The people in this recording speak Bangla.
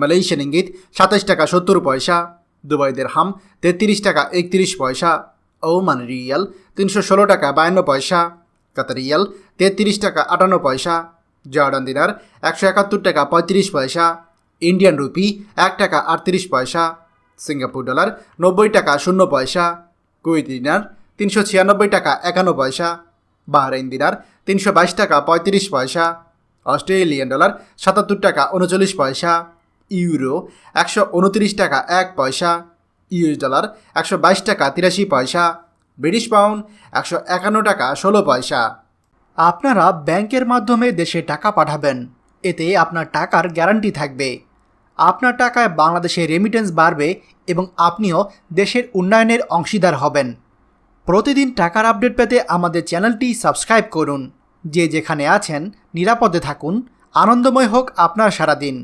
মালয়েশিয়ান ইঙ্গিত, সাতাশ টাকা সত্তর পয়সা। দুবাইদের হাম তেত্রিশ টাকা একত্রিশ পয়সা। ওমান রিয়াল, তিনশো ষোলো টাকা বায়ান্ন পয়সা। কাতার রিয়াল, তেত্রিশ টাকা আটান্ন পয়সা। জর্ডান দিনার, একশো একাত্তর টাকা পঁয়ত্রিশ পয়সা। ইন্ডিয়ান রুপি, এক টাকা আটত্রিশ পয়সা। সিঙ্গাপুর ডলার, নব্বই টাকা শূন্য পয়সা। কুইত দিনার, তিনশো ছিয়ানব্বই টাকা একান্ন পয়সা। বাহরাইন দিনার, তিনশো বাইশ টাকা পঁয়ত্রিশ পয়সা। অস্ট্রেলিয়ান ডলার, সাতাত্তর টাকা উনচল্লিশ পয়সা। ইউরো, একশো উনত্রিশ টাকা এক পয়সা, ইউএস ডলার একশো বাইশ টাকা তিরাশি পয়সা, ব্রিটিশ পাউন্ড একশো একান্ন টাকা ষোলো পয়সা। আপনারা ব্যাংকের মাধ্যমে দেশে টাকা পাঠাবেন, এতে আপনার টাকার গ্যারান্টি থাকবে। আপনার টাকায় বাংলাদেশে রেমিটেন্স বাড়বে এবং আপনিও দেশের উন্নয়নের অংশীদার হবেন। প্রতিদিন টাকার আপডেট পেতে আমাদের চ্যানেলটি সাবস্ক্রাইব করুন। যে যেখানে আছেন, নিরাপদে থাকুন। আনন্দময় হোক আপনার সারাদিন।